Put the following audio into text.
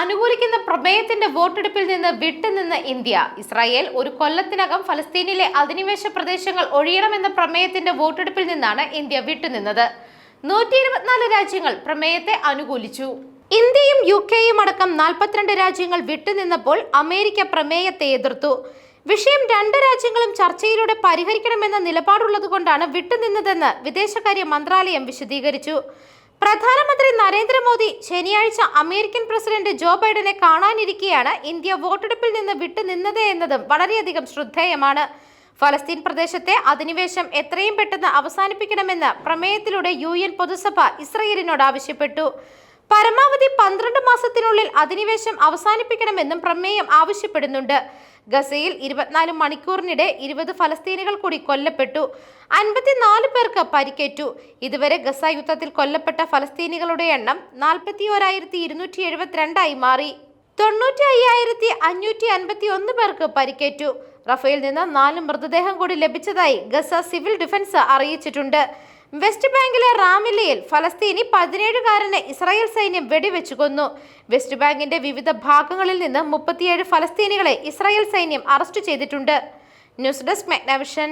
അനുകൂലിക്കുന്ന പ്രമേയത്തിന്റെ വോട്ടെടുപ്പിൽ നിന്ന് വിട്ടുനിന്ന് ഇന്ത്യ. ഇസ്രായേൽ ഒരു കൊല്ലത്തിനകം ഫലസ്തീനിലെ അധിനിവേശ പ്രദേശങ്ങൾ ഒഴിയണമെന്ന പ്രമേയത്തിന്റെ വോട്ടെടുപ്പിൽ നിന്നാണ് ഇന്ത്യ വിട്ടുനിന്നത്. നൂറ്റി ഇരുപത്തിനാല് രാജ്യങ്ങൾ പ്രമേയത്തെ അനുകൂലിച്ചു. ഇന്ത്യയും യു കെയും അടക്കം നാൽപ്പത്തിരണ്ട് രാജ്യങ്ങൾ വിട്ടുനിന്നപ്പോൾ അമേരിക്ക പ്രമേയത്തെ എതിർത്തു. വിഷയം രണ്ട് രാജ്യങ്ങളും ചർച്ചയിലൂടെ പരിഹരിക്കണമെന്ന നിലപാടുള്ളതുകൊണ്ടാണ് വിട്ടുനിന്നതെന്ന് വിദേശകാര്യ മന്ത്രാലയം വിശദീകരിച്ചു. പ്രധാനമന്ത്രി നരേന്ദ്രമോദി ശനിയാഴ്ച അമേരിക്കൻ പ്രസിഡന്റ് ജോ ബൈഡനെ കാണാനിരിക്കെയാണ് ഇന്ത്യ വോട്ടെടുപ്പിൽ നിന്ന് വിട്ടുനിന്നത് എന്നതും വളരെയധികം ശ്രദ്ധേയമാണ്. ഫലസ്തീൻ പ്രദേശത്തെ അധിനിവേശം എത്രയും പെട്ടെന്ന് അവസാനിപ്പിക്കണമെന്ന് പ്രമേയത്തിലൂടെ യു എൻ പൊതുസഭ ഇസ്രയേലിനോട് ആവശ്യപ്പെട്ടു. പരമാവധി പന്ത്രണ്ട് മാസത്തിനുള്ളിൽ അധിനിവേശം അവസാനിപ്പിക്കണമെന്നും പ്രമേയം ആവശ്യപ്പെടുന്നുണ്ട്. ഗസയിൽ ഇരുപത്തിനാല് മണിക്കൂറിനിടെ ഇരുപത് ഫലസ്തീനികൾ കൂടി കൊല്ലപ്പെട്ടു. അൻപത്തിനാല് പേർക്ക് പരിക്കേറ്റു. ഇതുവരെ ഗസ യുദ്ധത്തിൽ കൊല്ലപ്പെട്ട ഫലസ്തീനികളുടെ എണ്ണം നാൽപ്പത്തി ഒരായിരത്തി ഇരുന്നൂറ്റി എഴുപത്തിരണ്ടായി മാറി. തൊണ്ണൂറ്റി അയ്യായിരത്തി അഞ്ഞൂറ്റി അൻപത്തി ഒന്ന് പേർക്ക് പരിക്കേറ്റു. റഫേൽ നിന്ന് നാല് മൃതദേഹം കൂടി ലഭിച്ചതായി ഗസ സിവിൽ ഡിഫൻസ് അറിയിച്ചിട്ടുണ്ട്. വെസ്റ്റ് ബാങ്കിലെ റാമില്ലയിൽ ഫലസ്തീനി പതിനേഴുകാരനെ ഇസ്രായേൽ സൈന്യം വെടിവെച്ചു കൊന്നു. വെസ്റ്റ് ബാങ്കിന്റെ വിവിധ ഭാഗങ്ങളിൽ നിന്ന് മുപ്പത്തിയേഴ് ഫലസ്തീനികളെ ഇസ്രായേൽ സൈന്യം അറസ്റ്റ് ചെയ്തിട്ടുണ്ട്. News desk മെഗ്നവിഷൻ.